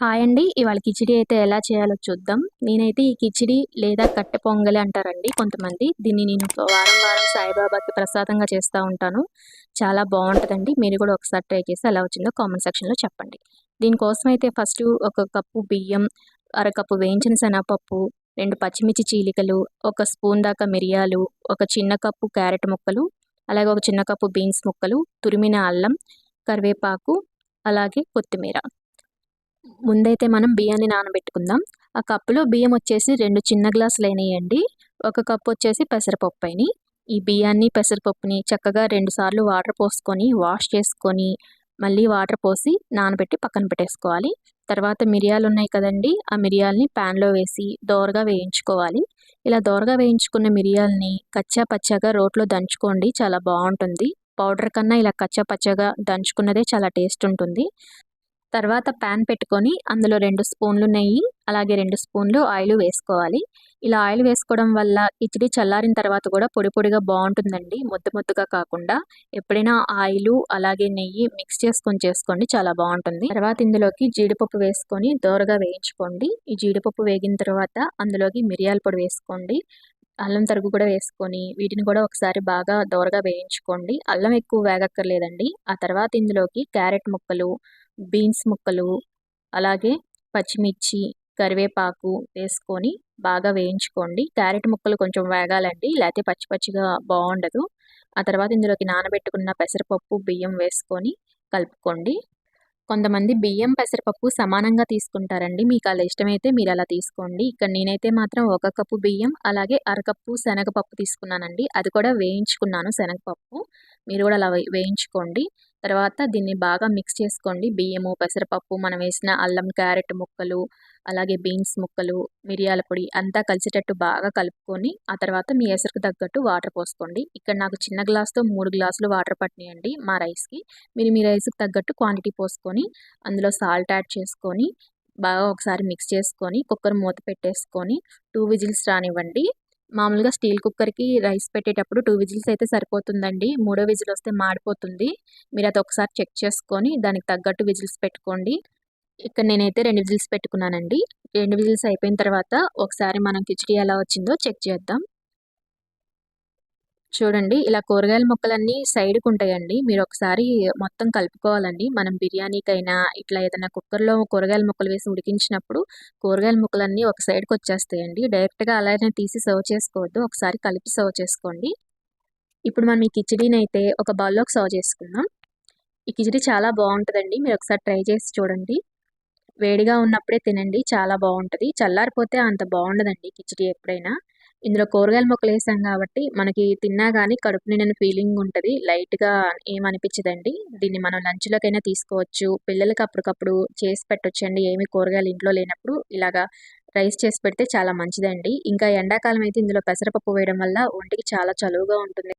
Hi అండి. ఇవాళ కిచిడి అయితే ఎలా చేయాలో చూద్దాం. నేనైతే ఈ కిచిడి లేదా కట్టె పొంగలి అంటారండి కొంతమంది. దీన్ని నేను వారం వారం సాయిబాబాకి ప్రసాదంగా చేస్తూ ఉంటాను. చాలా బాగుంటుందండి. మీరు కూడా ఒకసారి ట్రై చేసి ఎలా వచ్చిందో కామెంట్ సెక్షన్లో చెప్పండి. దీనికోసం అయితే ఫస్ట్ ఒక కప్పు బియ్యం అరకప్పు వేయించిన శనగపప్పు రెండు పచ్చిమిర్చి చీలికలు ఒక స్పూన్ దాకా మిరియాలు ఒక చిన్న కప్పు క్యారెట్ ముక్కలు అలాగే ఒక చిన్న కప్పు బీన్స్ ముక్కలు తురిమిన అల్లం కరివేపాకు అలాగే కొత్తిమీర. ముందైతే మనం బియ్యాన్ని నానబెట్టుకుందాం. ఆ కప్పులో బియ్యం వచ్చేసి రెండు చిన్న గ్లాసులు అయినాయండి ఒక కప్పు వచ్చేసి పెసరపప్పు అయినాయి ఈ బియ్యాన్ని పెసరపప్పుని చక్కగా రెండు సార్లు వాటర్ పోసుకొని వాష్ చేసుకొని మళ్ళీ వాటర్ పోసి నానబెట్టి పక్కన పెట్టేసుకోవాలి. తర్వాత మిరియాలు ఉన్నాయి కదండి ఆ మిరియాలని ప్యాన్లో వేసి దోరగా వేయించుకోవాలి. ఇలా దోరగా వేయించుకున్న మిరియాలని కచ్చా పచ్చగా రోట్లో దంచుకోండి చాలా బాగుంటుంది. పౌడర్ కన్నా ఇలా కచ్చా పచ్చగా దంచుకున్నదే చాలా టేస్ట్ ఉంటుంది. తర్వాత ప్యాన్ పెట్టుకొని అందులో రెండు స్పూన్లు నెయ్యి అలాగే రెండు స్పూన్లు ఆయిల్ వేసుకోవాలి. ఇలా ఆయిల్ వేసుకోవడం వల్ల కిచిడి చల్లారిన తర్వాత కూడా పొడి పొడిగా బాగుంటుందండి. ముద్ద ముద్దగా కాకుండా ఎప్పుడైనా ఆయిల్ అలాగే నెయ్యి మిక్స్ చేసుకొని చేసుకోండి చాలా బాగుంటుంది. తర్వాత ఇందులోకి జీడిపప్పు వేసుకొని దోరగా వేయించుకోండి. ఈ జీడిపప్పు వేగిన తర్వాత అందులోకి మిరియాల పొడి వేసుకోండి. అల్లం తరుగు కూడా వేసుకొని వీటిని కూడా ఒకసారి బాగా దోరగా వేయించుకోండి. అల్లం ఎక్కువ వేగక్కర్లేదండి. ఆ తర్వాత ఇందులోకి క్యారెట్ ముక్కలు బీన్స్ ముక్కలు అలాగే పచ్చిమిర్చి కరివేపాకు వేసుకొని బాగా వేయించుకోండి. క్యారెట్ ముక్కలు కొంచెం వేగాలండి లేకపోతే పచ్చి పచ్చిగా బాగుండదు. ఆ తర్వాత ఇందులోకి నానబెట్టుకున్న పెసరపప్పు బియ్యం వేసుకొని కలుపుకోండి. కొంతమంది బియ్యం పెసరపప్పు సమానంగా తీసుకుంటారండి. మీకు అలా ఇష్టమైతే మీరు అలా తీసుకోండి. ఇక్కడ నేనైతే మాత్రం ఒక కప్పు బియ్యం అలాగే అరకప్పు శనగపప్పు తీసుకున్నానండి. అది కూడా వేయించుకున్నాను శనగపప్పు. మీరు కూడా అలా వేయించుకోండి. తర్వాత దీన్ని బాగా మిక్స్ చేసుకోండి. బియ్యము పెసరపప్పు మనం వేసిన అల్లం క్యారెట్ ముక్కలు అలాగే బీన్స్ ముక్కలు మిరియాల పొడి అంతా కలిసేటట్టు బాగా కలుపుకొని ఆ తర్వాత మీ ఎసరుకు తగ్గట్టు వాటర్ పోసుకోండి. ఇక్కడ నాకు చిన్న గ్లాస్తో మూడు గ్లాసులు వాటర్ పట్టినాయండి మా రైస్కి. మీరు మీ రైస్కి తగ్గట్టు క్వాంటిటీ పోసుకొని అందులో సాల్ట్ యాడ్ చేసుకొని బాగా ఒకసారి మిక్స్ చేసుకొని కుక్కర్ మూత పెట్టేసుకొని టూ విజిల్స్ రానివ్వండి. మామూలుగా స్టీల్ కుక్కర్కి రైస్ పెట్టేటప్పుడు టూ విజిల్స్ అయితే సరిపోతుందండి. మూడో విజిల్ వస్తే మాడిపోతుంది. మీరు అది ఒకసారి చెక్ చేసుకొని దానికి తగ్గట్టు విజిల్స్ పెట్టుకోండి. ఇక్కడ నేనైతే రెండు విజిల్స్ పెట్టుకున్నానండి. రెండు విజిల్స్ అయిపోయిన తర్వాత ఒకసారి మనం కిచడీ ఎలా వచ్చిందో చెక్ చేద్దాం. చూడండి ఇలా కూరగాయల ముక్కలన్నీ సైడ్కి ఉంటాయండి మీరు ఒకసారి మొత్తం కలుపుకోవాలండి. మనం బిర్యానీకైనా ఇట్లా ఏదైనా కుక్కర్లో కూరగాయల ముక్కలు వేసి ఉడికించినప్పుడు కూరగాయల ముక్కలన్నీ ఒక సైడ్కి వచ్చేస్తాయండి డైరెక్ట్గా అలానే తీసి సర్వ్ చేసుకోవద్దు. ఒకసారి కలిపి సర్వ్ చేసుకోండి. ఇప్పుడు మనం ఈ కిచడీని అయితే ఒక బౌల్లోకి సర్వ్ చేసుకుందాం. ఈ కిచడీ చాలా బాగుంటుందండి మీరు ఒకసారి ట్రై చేసి చూడండి. వేడిగా ఉన్నప్పుడే తినండి. చాలా బాగుంటుంది చల్లారిపోతే అంత బాగుండదండి కిచడీ ఎప్పుడైనా. ఇందులో కూరగాయల మొక్కలు వేసాం కాబట్టి మనకి తిన్నా కానీ కడుపు నిండిన ఫీలింగ్ ఉంటుంది. లైట్గా ఏమనిపించదండి. దీన్ని మనం లంచ్లోకైనా తీసుకోవచ్చు. పిల్లలకి అప్పటికప్పుడు చేసి పెట్టొచ్చండి. ఏమి కూరగాయలు ఇంట్లో లేనప్పుడు ఇలాగా రైస్ చేసి పెడితే చాలా మంచిదండి. ఇంకా ఎండాకాలం అయితే ఇందులో పెసరపప్పు వేయడం వల్ల ఒంటికి చాలా చలువుగా ఉంటుంది.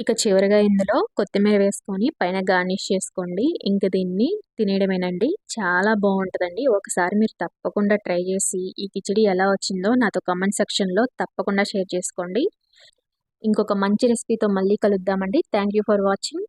ఇక చివరిగా ఇందులో కొత్తిమీర వేసుకొని పైన గార్నిష్ చేసుకోండి. ఇంక దీన్ని తినేయడమేనండి. చాలా బాగుంటుందండి. ఒకసారి మీరు తప్పకుండా ట్రై చేసి ఈ కిచడీ ఎలా వచ్చిందో నాతో కమెంట్ సెక్షన్లో తప్పకుండా షేర్ చేసుకోండి. ఇంకొక మంచి రెసిపీతో మళ్ళీ కలుద్దామండి. Thank you for watching.